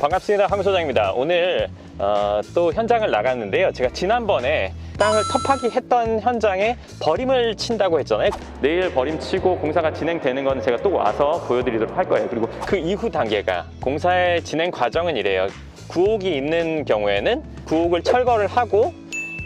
반갑습니다. 황 소장입니다. 오늘 어, 또 현장을 나갔는데요. 제가 지난번에 땅을 터파기 했던 현장에 버림을 친다고 했잖아요. 내일 버림 치고 공사가 진행되는 건 제가 또 와서 보여드리도록 할 거예요. 그리고 그 이후 단계가 공사의 진행 과정은 이래요. 구옥이 있는 경우에는 구옥을 철거를 하고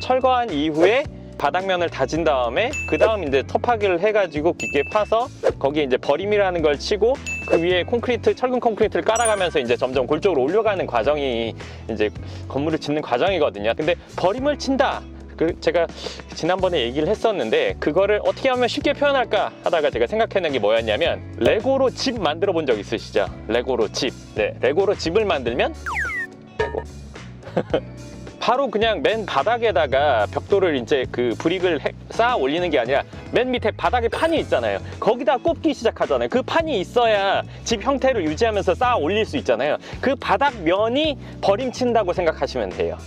철거한 이후에 바닥면을 다진 다음에 그 다음 이제 터파기를 해가지고 깊게 파서 거기에 이제 버림이라는 걸 치고 그 위에 콘크리트 철근 콘크리트를 깔아가면서 이제 점점 골조로 올려가는 과정이 이제 건물을 짓는 과정이거든요. 근데 버림을 친다. 그 제가 지난번에 얘기를 했었는데 그거를 어떻게 하면 쉽게 표현할까 하다가 제가 생각해낸 게 뭐였냐면 레고로 집 만들어 본 적 있으시죠? 레고로 집. 네, 레고로 집을 만들면 레고. 바로 그냥 맨 바닥에다가 벽돌을 이제 그 브릭을 해- 쌓아 올리는 게 아니라 맨 밑에 바닥에 판이 있잖아요. 거기다 꼽기 시작하잖아요. 그 판이 있어야 집 형태를 유지하면서 쌓아 올릴 수 있잖아요. 그 바닥 면이 버림친다고 생각하시면 돼요.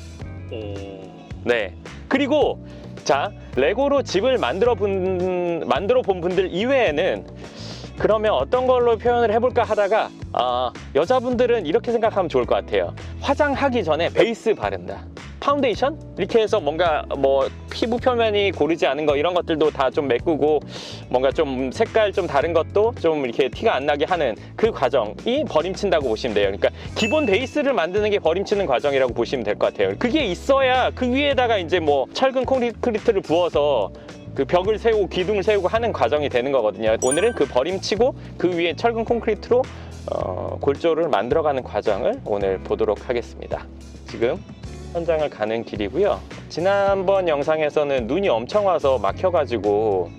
네. 그리고 자 레고로 집을 만들어 본 만들어 본 분들 이외에는 그러면 어떤 걸로 표현을 해볼까 하다가 아, 여자분들은 이렇게 생각하면 좋을 것 같아요. 화장하기 전에 베이스 바른다. 파운데이션 이렇게 해서 뭔가 뭐 피부 표면이 고르지 않은 거 이런 것들도 다 좀 메꾸고 뭔가 좀 색깔 좀 다른 것도 좀 이렇게 티가 안 나게 하는 그 과정이 버림친다고 보시면 돼요. 그러니까 기본 베이스를 만드는 게 버림치는 과정이라고 보시면 될 것 같아요. 그게 있어야 그 위에다가 이제 뭐 철근 콘크리트를 부어서 그 벽을 세우고 기둥을 세우고 하는 과정이 되는 거거든요. 오늘은 그 버림치고 그 위에 철근 콘크리트로 어, 골조를 만들어가는 과정을 오늘 보도록 하겠습니다. 지금 현장을 가는 길이고요. 지난번 영상에서는 눈이 엄청 와서 막혀가지고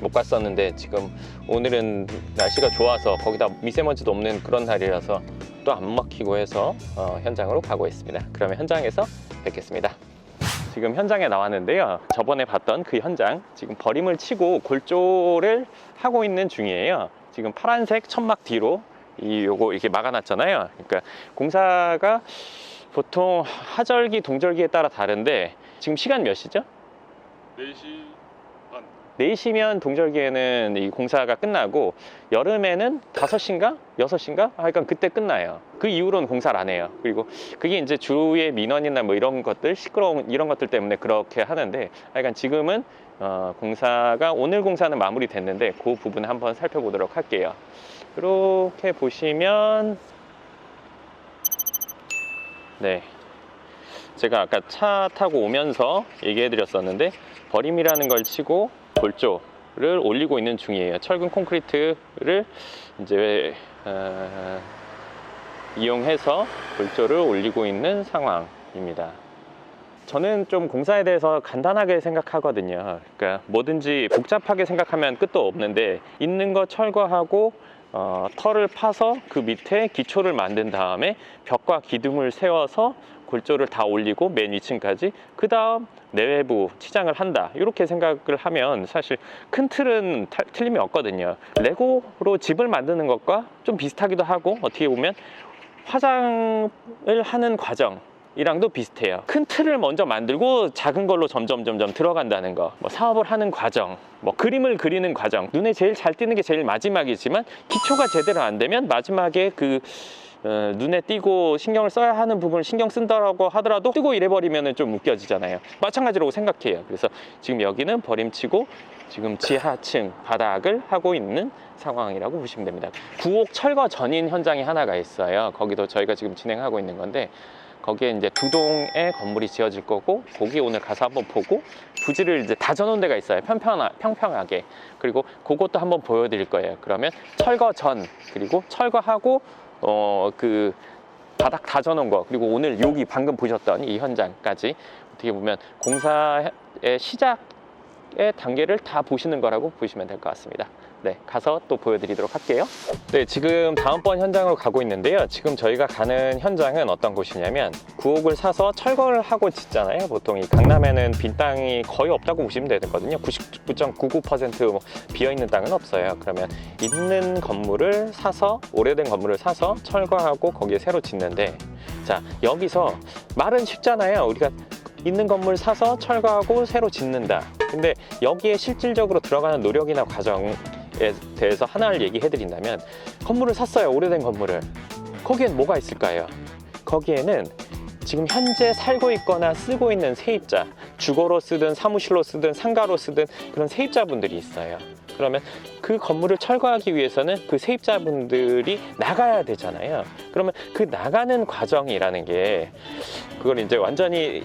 못 갔었는데 지금 오늘은 날씨가 좋아서 거기다 미세먼지도 없는 그런 날이라서 또 안 막히고 해서 어, 현장으로 가고 있습니다. 그러면 현장에서 뵙겠습니다. 지금 현장에 나왔는데요. 저번에 봤던 그 현장 지금 버림을 치고 골조를 하고 있는 중이에요. 지금 파란색 천막 뒤로 이 요거 이렇게 막아놨잖아요. 그러니까 공사가 보통 하절기, 동절기에 따라 다른데 지금 시간 몇 시죠? 4시 반 4시면 동절기에는 이 공사가 끝나고 여름에는 5시인가? 6시인가? 하여간 그때 끝나요. 그 이후로는 공사를 안 해요. 그리고 그게 이제 주위의 민원이나 뭐 이런 것들, 시끄러운 이런 것들 때문에 그렇게 하는데 하여간 지금은 어, 공사가 오늘 공사는 마무리됐는데 그 부분 한번 살펴보도록 할게요. 이렇게 보시면 네. 제가 아까 차 타고 오면서 얘기해 드렸었는데 버림이라는 걸 치고 골조를 올리고 있는 중이에요. 철근 콘크리트를 이제 어, 이용해서 골조를 올리고 있는 상황입니다. 저는 좀 공사에 대해서 간단하게 생각하거든요. 그러니까 뭐든지 복잡하게 생각하면 끝도 없는데 있는 거 철거하고 어, 털을 파서 그 밑에 기초를 만든 다음에 벽과 기둥을 세워서 골조를 다 올리고 맨 위층까지 그 다음 내외부 치장을 한다. 이렇게 생각을 하면 사실 큰 틀은 타- 틀림이 없거든요. 레고로 집을 만드는 것과 좀 비슷하기도 하고 어떻게 보면 화장을 하는 과정 이랑도 비슷해요. 큰 틀을 먼저 만들고 작은 걸로 점점 점점 들어간다는 거. 뭐 사업을 하는 과정, 뭐 그림을 그리는 과정. 눈에 제일 잘 띄는 게 제일 마지막이지만 기초가 제대로 안 되면 마지막에 그 어, 눈에 띄고 신경을 써야 하는 부분을 신경 쓴다라고 하더라도 뜨고 이래버리면 좀 웃겨지잖아요. 마찬가지로 생각해요. 그래서 지금 여기는 버림치고 지금 지하층 바닥을 하고 있는 상황이라고 보시면 됩니다. 구옥 철거 전인 현장이 하나가 있어요. 거기도 저희가 지금 진행하고 있는 건데 거기에 이제 두 동의 건물이 지어질 거고 거기 오늘 가서 한번 보고 부지를 이제 다 져놓은 데가 있어요. 평평하, 평평하게. 그리고 그것도 한번 보여드릴 거예요. 그러면 철거 전 그리고 철거하고 어 그 바닥 다 져놓은 거. 그리고 오늘 여기 방금 보셨던 이 현장까지 어떻게 보면 공사의 시작의 단계를 다 보시는 거라고 보시면 될 것 같습니다 네, 가서 또 보여드리도록 할게요. 네, 지금 다음번 현장으로 가고 있는데요. 지금 저희가 가는 현장은 어떤 곳이냐면 구옥을 사서 철거를 하고 짓잖아요. 보통 이 강남에는 빈 땅이 거의 없다고 보시면 되거든요. 99.99%뭐 비어 있는 땅은 없어요. 그러면 있는 건물을 사서 오래된 건물을 사서 철거하고 거기에 새로 짓는데 자 여기서 말은 쉽잖아요. 우리가 있는 건물 사서 철거하고 새로 짓는다. 근데 여기에 실질적으로 들어가는 노력이나 과정에 대해서 하나를 얘기해 드린다면 건물을 샀어요. 오래된 건물을. 거기엔 뭐가 있을까요? 거기에는 지금 현재 살고 있거나 쓰고 있는 세입자, 주거로 쓰든 사무실로 쓰든 상가로 쓰든 그런 세입자분들이 있어요. 그러면 그 건물을 철거하기 위해서는 그 세입자분들이 나가야 되잖아요. 그러면 그 나가는 과정이라는 게 그걸 이제 완전히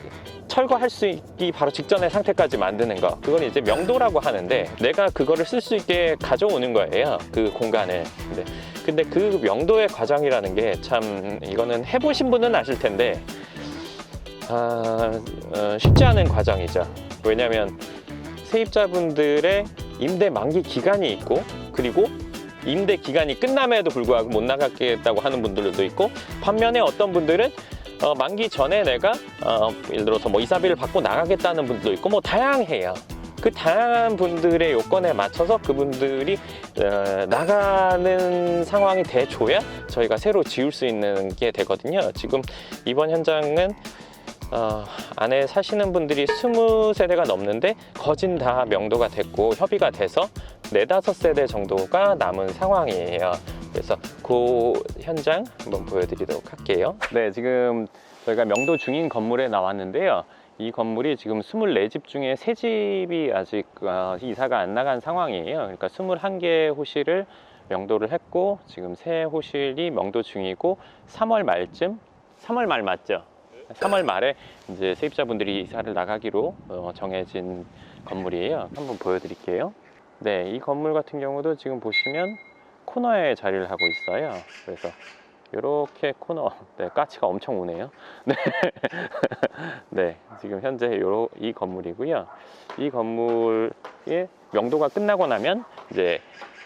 철거할 수 있기 바로 직전의 상태까지 만드는 거. 그걸 이제 명도라고 하는데 내가 그거를 쓸 수 있게 가져오는 거예요 그 공간을. 근데, 근데 그 명도의 과정이라는 게 참 이거는 해보신 분은 아실 텐데 아, 어, 쉽지 않은 과정이죠. 왜냐하면 세입자분들의 임대 만기 기간이 있고 그리고 임대 기간이 끝남에도 불구하고 못 나가겠다고 하는 분들도 있고 반면에 어떤 분들은 어, 만기 전에 내가 어, 예를 들어서 뭐 이사비를 받고 나가겠다는 분들도 있고 뭐 다양해요. 그 다양한 분들의 요건에 맞춰서 그분들이 어, 나가는 상황이 돼줘야 저희가 새로 지을 수 있는 게 되거든요. 지금 이번 현장은 어, 안에 사시는 분들이 20세대가 넘는데 거진 다 명도가 됐고 협의가 돼서 네다섯 세대 정도가 남은 상황이에요. 그래서 그 현장 한번 보여드리도록 할게요. 네, 지금 저희가 명도 중인 건물에 나왔는데요. 이 건물이 지금 24집 중에 3집이 아직 어, 이사가 안 나간 상황이에요. 그러니까 21개 호실을 명도를 했고 지금 세 호실이 명도 중이고 3월 말쯤 3월 말 맞죠? 3월 말에 이제 세입자분들이 이사를 나가기로 어, 정해진 건물이에요. 한번 보여드릴게요. 네, 이 건물 같은 경우도 지금 보시면 코너에 자리를 하고 있어요. 그래서 이렇게 코너, 네, 까치가 엄청 오네요. 네, 네, 지금 현재 요이 건물이고요. 이 건물의 명도가 끝나고 나면 이제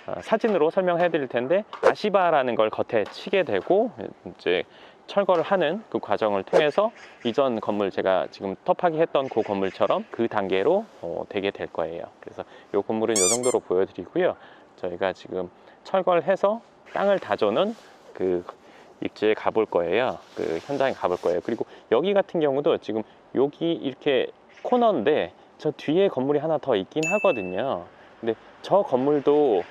어, 사진으로 설명해 드릴 텐데 아시바라는 걸 겉에 치게 되고 이제 철거를 하는 그 과정을 통해서 이전 건물 제가 지금 터파기 했던 그 건물처럼 그 단계로 어, 되게 될 거예요. 그래서 이 건물은 이 정도로 보여드리고요. 저희가 지금 철거를 해서 땅을 다져놓은 그 입지에 가볼 거예요. 그 현장에 가볼 거예요. 그리고 여기 같은 경우도 지금 여기 이렇게 코너인데 저 뒤에 건물이 하나 더 있긴 하거든요. 근데 저 건물도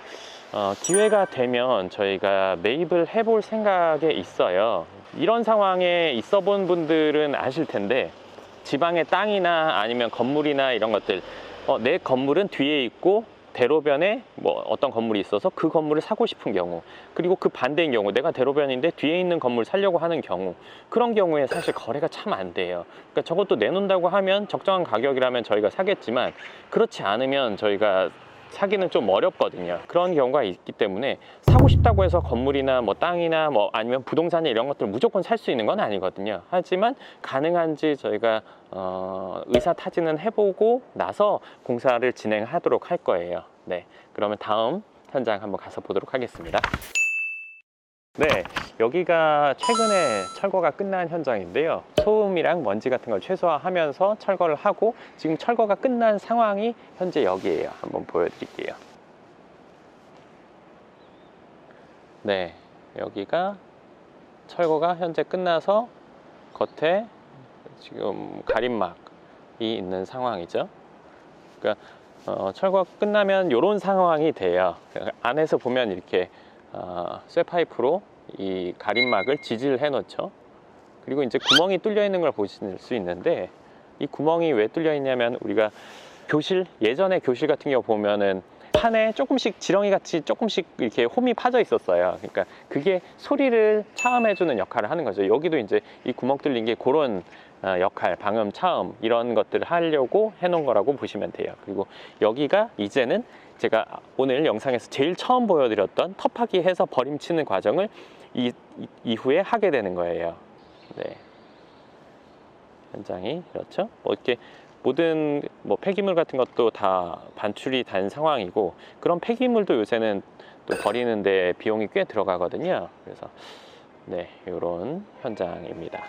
어, 기회가 되면 저희가 매입을 해볼 생각에 있어요. 이런 상황에 있어 본 분들은 아실 텐데 지방의 땅이나 아니면 건물이나 이런 것들 어, 내 건물은 뒤에 있고 대로변에 뭐 어떤 건물이 있어서 그 건물을 사고 싶은 경우 그리고 그 반대인 경우 내가 대로변인데 뒤에 있는 건물 살려고 하는 경우 그런 경우에 사실 거래가 참 안 돼요. 그러니까 저것도 내놓는다고 하면 적정한 가격이라면 저희가 사겠지만 그렇지 않으면 저희가 사기는 좀 어렵거든요. 그런 경우가 있기 때문에 사고 싶다고 해서 건물이나 뭐 땅이나 뭐 아니면 부동산이 이런 것들 무조건 살 수 있는 건 아니거든요. 하지만 가능한지 저희가 어, 의사 타진은 해보고 나서 공사를 진행하도록 할 거예요. 네, 그러면 다음 현장 한번 가서 보도록 하겠습니다. 네, 여기가 최근에 철거가 끝난 현장인데요. 소음이랑 먼지 같은 걸 최소화하면서 철거를 하고 지금 철거가 끝난 상황이 현재 여기에요. 한번 보여드릴게요. 네, 여기가 철거가 현재 끝나서 겉에 지금 가림막이 있는 상황이죠. 그러니까 어, 철거가 끝나면 이런 상황이 돼요. 안에서 보면 이렇게 어, 쇠파이프로 이 가림막을 지지를 해 놓죠. 그리고 이제 구멍이 뚫려 있는 걸 보실 수 있는데 이 구멍이 왜 뚫려 있냐면 우리가 교실 예전에 교실 같은 경우 보면은 판에 조금씩 지렁이 같이 조금씩 이렇게 홈이 파져 있었어요. 그러니까 그게 소리를 차음해주는 역할을 하는 거죠. 여기도 이제 이 구멍 뚫린 게 그런 어, 역할, 방음, 차음 이런 것들을 하려고 해놓은 거라고 보시면 돼요. 그리고 여기가 이제는 제가 오늘 영상에서 제일 처음 보여드렸던 터파기 해서 버림치는 과정을 이, 이- 이 후에 하게 되는 거예요. 네. 현장이 그렇죠. 뭐 이렇게 모든 뭐 폐기물 같은 것도 다 반출이 된 상황이고 그런 폐기물도 요새는 또 버리는데 비용이 꽤 들어가거든요. 그래서 네 이런 현장입니다.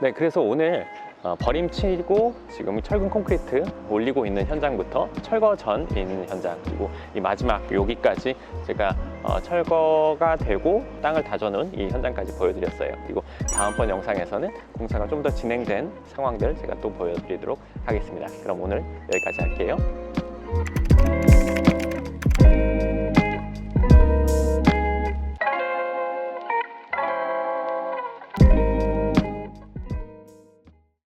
네 그래서 오늘 어, 버림치고 지금 철근 콘크리트 올리고 있는 현장부터 철거 전 있는 현장 그리고 이 마지막 여기까지 제가 어, 철거가 되고 땅을 다져놓은 이 현장까지 보여드렸어요. 그리고 다음번 영상에서는 공사가 좀 더 진행된 상황들 제가 또 보여드리도록 하겠습니다. 그럼 오늘 여기까지 할게요.